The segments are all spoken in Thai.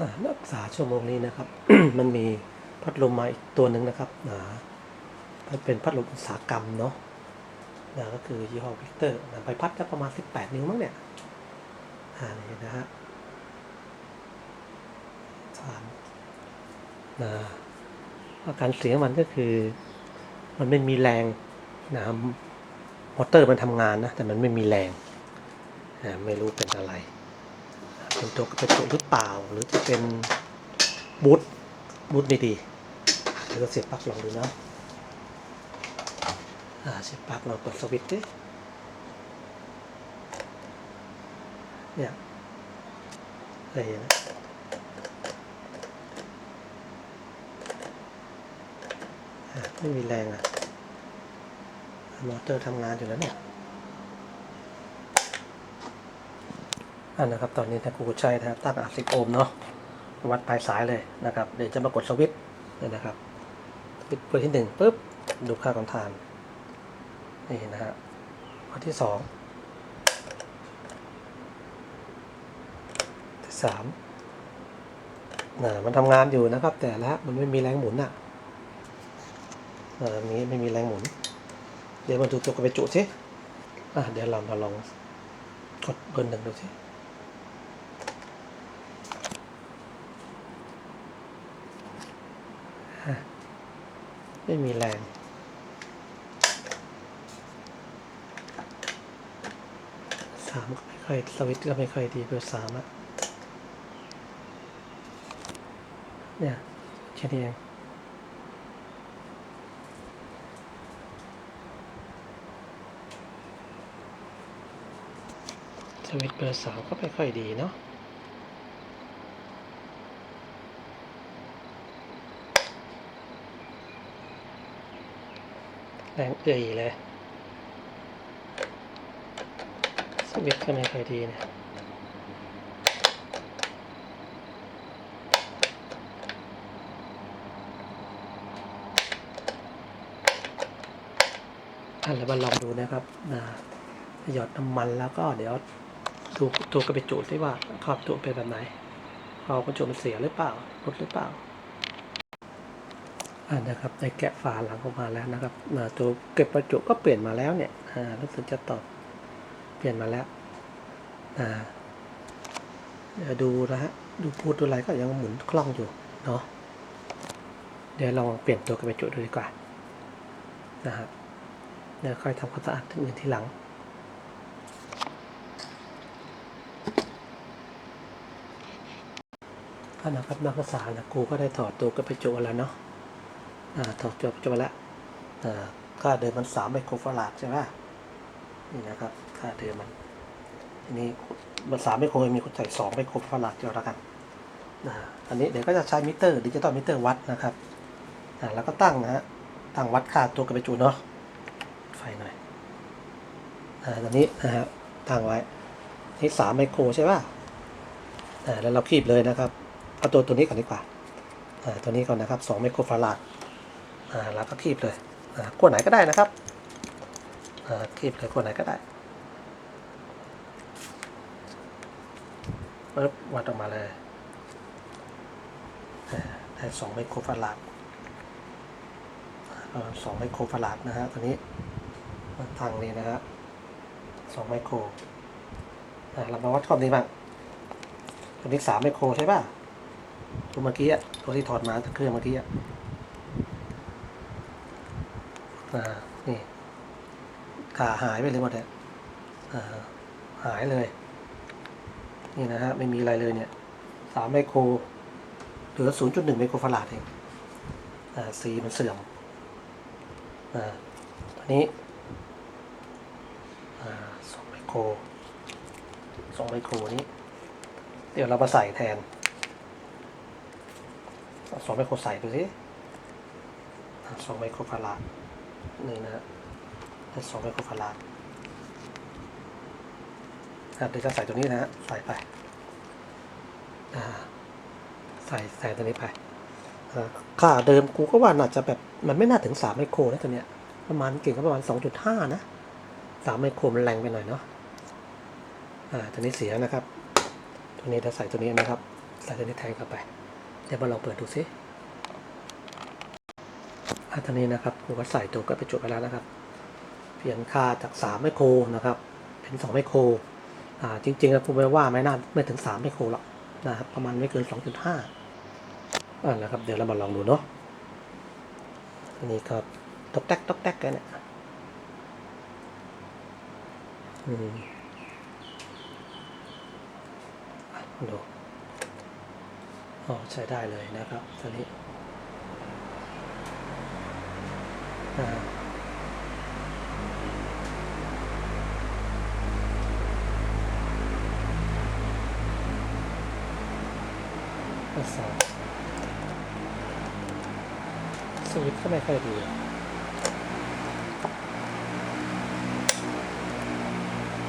นักศึกษาชั่วโมงนี้นะครับ มันมีพัดลมมาอีกตัวหนึ่งนะครับอ่ามันเป็นพัดลมอุตสาหกรรมเนาะนะก็คือยี่ห้อวิกเตอร์นะใบพัดก็ประมาณ 18 นิ้วมั้งเนี่ยอ่านี่นะฮะสามนะอาการเสียงมันก็คือ มันไม่มีแรงนะครับมอเตอร์มันทำงานนะ แต่มันไม่มีแรงอ่าไม่รู้เป็นอะไรเป็นตัวกระจกหรือเปล่าหรือ เป็นบูทบูทไม่ดีเดี๋ยวเราเสียบปลั๊กลองดูนะอ่าเสียบปลั๊กเรากดสวิตช์ดิเนี่ยอะไรอย่างนี้อะไม่มีแรงอะมอเตอร์ทำงานอยู่แล้วเนี่ยอันนะครับ ตอนนี้ถ้ากูใช้นะครับตั้งอัดสิบโอห์มเนาะ วัดปลายสายเลยนะครับ เดี๋ยวจะมากดสวิตช์เนี่ยนะครับสวิตช์เบอร์ที่หนึ่งปุ๊บดูค่าของทานนี่นะฮะข้อที่สองที่สามนะมันทำงานอยู่นะครับ แต่ละมันไม่มีแรงหมุนอะอ่ามีไม่มีแรงหมุน เดี๋ยวมาดูตัวกระไปจุสิอะเดี๋ยวเรามาลองกดเบอร์หนึ่งดูสิ ไม่มีแรงสามก็ไม่ค่อยสวิตช์ก็ไม่ค่อยดีเบอร์สามอะเนี่ยแค่นี้เองสวิตช์เบอร์สามก็ไม่ค่อยดีเนาะ แรงเอื่อยเลยสวิตช์ก็ไม่ค่อยดีเนี่ยอะแล้วมาลองดูนะครับนะหยอดน้ำมันแล้วก็เดี๋ยวดูตัวกระเปจุซิว่าขอบตัวเป็นแบบไหนขอบกระจุมันเสียหรือเปล่าลดหรือเปล่า นะครับได้แกะฝาหลังออกมาแล้วนะครับตัวเก็บประจุก็เปลี่ยนมาแล้วเนี่ยอ่ารู้สึกจะตอบเปลี่ยนมาแล้วอ่าเดี๋ยวดูนะฮะดูพูดดูอะไรก็ยังหมุนคล่องอยู่เนาะเดี๋ยวลองเปลี่ยนตัวเก็บประจุดูดีกว่านะครับเดี๋ยวค่อยทำความสะอาดที่อื่นทีหลังอ่านะครับนักศึกษานะครูก็ได้ถอดตัวเก็บประจุแล้วเนาะ ถอดจบจบแล้วค่าเดิมมันสามไมโครฟาราดใช่ไหมนี่นะครับ ค่าเดิมมันทีนี้มันสามไมโครมีคนใส่สองไมโครฟาราดเดียวแล้วกันอันนี้เดี๋ยวก็จะใช้มิเตอร์ดิจิตอลมิเตอร์วัดนะครับแล้วก็ตั้งนะฮะตั้งวัดค่าตัวกระไปจุเนาะไฟหน่อยอตอนนี้นะฮะตั้งไว้นี่สามไมโครใช่ป่ะแล้วเราคีบเลยนะครับเอาตัวตัวนี้ก่อนดีกว่าตัวนี้ก่อนนะครับ2ไมโครฟาราด อ่าก็คีบเลยอ่าขั้วไหนก็ได้นะครับคีบเลยขั้วไหนก็ได้ปึ๊บวัดออกมาเลยอ่าได้2ไมโครฟาราดสองไมโครฟาราดนะฮะตัวนี้ทางนี้นะฮะ2ไมโครเรามาวัดความนี้บ้างตัวนี้3ไมโครใช่ป่ะตัวเมื่อกี้ตัวที่ถอดมาจากเครื่องเมื่อกี้ นี่ขาหายไปเลยหมดเลยอ่าหายเลย นี่นะฮะไม่มีอะไรเลยเนี่ยสามไมโครเหลือศูนย์จุดหนึ่งไมโครฟาราดเองสีมันเสื่อมอ่าตัวนี้สองไมโครสองไมโครนี้ เดี๋ยวเรามาใส่แทนสองไมโครใส่ดูสิสองไมโครฟาราด หนี่งนะฮะแล้วสองไมโครฟาราดเดี๋ยวจะใส่ตัวนี้นะฮะ ใส่ไปใส่ใส่ตัวนี้ไปค่าเดิมกูก็ว่าน่าจะแบบมันไม่น่าถึงสามไมโครนะตัวเนี้ย ประมาณเก่งก็ประมาณสองจุดห้านะสามไมโครมันแรงไปหน่อยเนาะอ่าตัวนี้เสียนะครับ ตัวนี้ถ้าใส่ตัวนี้นะครับ ใส่ตัวนี้แทงเข้าไป เดี๋ยวมาลองเปิดดูซิ อันนี้นะครับครูก็ใส่ตัวก็ไปจุดไปแล้วนะครับ เปลี่ยนค่าจาก 3 ไมโครนะครับ เป็น 2 ไมโครอ่าจริงๆแล้วครูไม่ว่าไม่น่าไม่ถึง 3 ไมโครหรอกนะครับประมาณไม่เกิน 2.5อ่านะครับเดี๋ยวเรามาลองดูเนาะอันนี้ก็ตอกแตกตอกแตกกันเนี่ยอืมอะดูอ๋อใช้ได้เลยนะครับตอนนี้อ่า ข้อ สอบสวิตก็ไม่ค่อยดี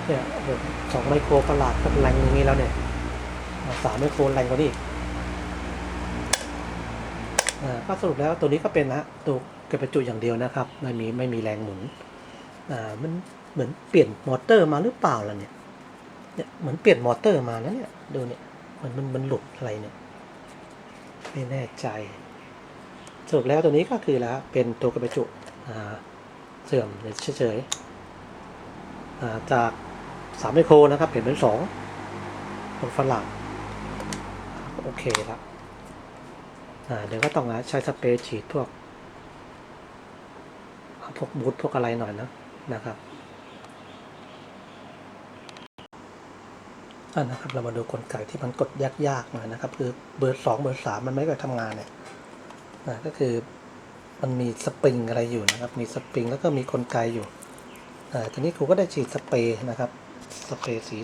เนี่ยสองไมโครประหลาดก็แรงอย่างนี้แล้วเนี่ยสามไมโครแรงกว่านี้อีก ก็สรุปแล้วตัวนี้ก็เป็นนะตัวเก็บประจุอย่างเดียวนะครับ ไม่มีไม่มีแรงหมุนอ่ามันเหมือนเปลี่ยนมอเตอร์มาหรือเปล่าล่ะเนี่ยเนี่ยเหมือนเปลี่ยนมอเตอร์มานะเนี่ยดูเนี่ยมันมันมันหลุดอะไรเนี่ยไม่แน่ใจสรุปแล้วตัวนี้ก็คือแล้วเป็นตัวกระจุเสื่อมเฉยๆจากสามไมโครนะครับเปลี่ยนเป็นสองคนฝรั่งโอเคแล้วอ่า เดี๋ยวก็ต้องใช้สเปรย์ฉีดพวกพวกบูทพวกอะไรหน่อยนะนะครับอ่านะครับเรามาดูกลไกที่มันกดยากๆหน่อยนะครับ คือเบอร์สองเบอร์สามมันไม่ค่อยทำงานเนี่ยอ่าก็คือมันมีสปริงอะไรอยู่นะครับ มีสปริงแล้วก็มีกลไกอยู่อ่าทีนี้ครูก็ได้ฉีดสเปรย์นะครับ สเปรย์สี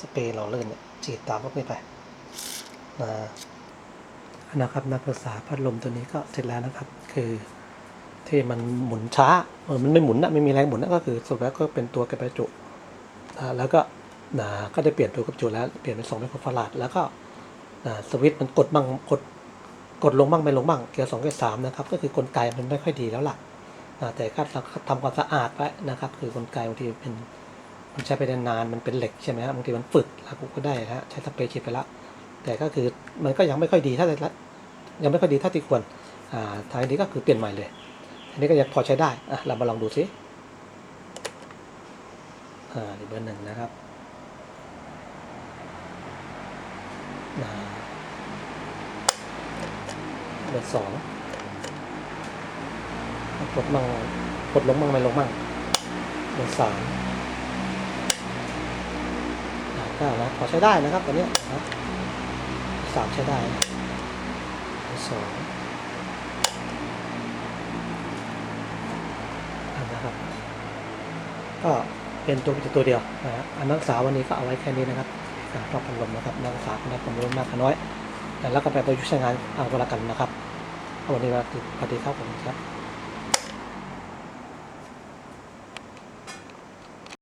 สเปรย์หล่อลื่นเนี่ยฉีดตามพวกนี้ไปอ่า นะครับนักศึกษาพัดลมตัวนี้ก็เสร็จแล้วนะครับ คือที่มันหมุนช้าเออมันไม่หมุนนะไม่มีแรงหมุนนะก็คือสุดแล้วก็เป็นตัวกระประจุแล้วก็นะก็ได้เปลี่ยนตัวกับจุแล้วเปลี่ยนเป็นสองไมโครฟาราดแล้วก็นะสวิตช์มันกดบ้างกดกดลงบ้างไม่ลงบ้างเกียร์สองเกียร์สามนะครับ ก็คือกลไกมันไม่ค่อยดีแล้วล่ะนะแต่ก็ทำความสะอาดไว้นะครับ คือกลไกบางทีเป็นมันใช้ไปนานๆมันเป็นเหล็กใช่ไหมครับบางทีมันฝึกแล้วก็ได้ฮะใช้สเปรย์ฉีดไปแล้ว แต่ก็คือมันก็ยังไม่ค่อยดีถ้าละยังไม่ค่อยดีเท่าที่ควรอ่าทางนี้ก็คือเปลี่ยนใหม่เลย อันนี้ก็ยังพอใช้ได้อะเรามาลองดูซิอ่าเบอร์หนึ่งนะครับนะเบอร์สองกดมั่งกดลงมั่งไม่ลงมั่งเบอร์สามก็นะพอใช้ได้นะครับตัวเนี้ยนะ สามใช้ได้สองอ่านะครับ ก็เป็นตัวตัวเดียวนะฮะอันนักศึกษาวันนี้ก็เอาไว้แค่นี้นะครับการอบพันลมนะครับนักศึกษาคณะความรู้มากน้อย แล้วก็ไปประยุกต์ใช้งานเอาก็แล้วกันนะครับวันนี้มาสวัสดีครับผมครับ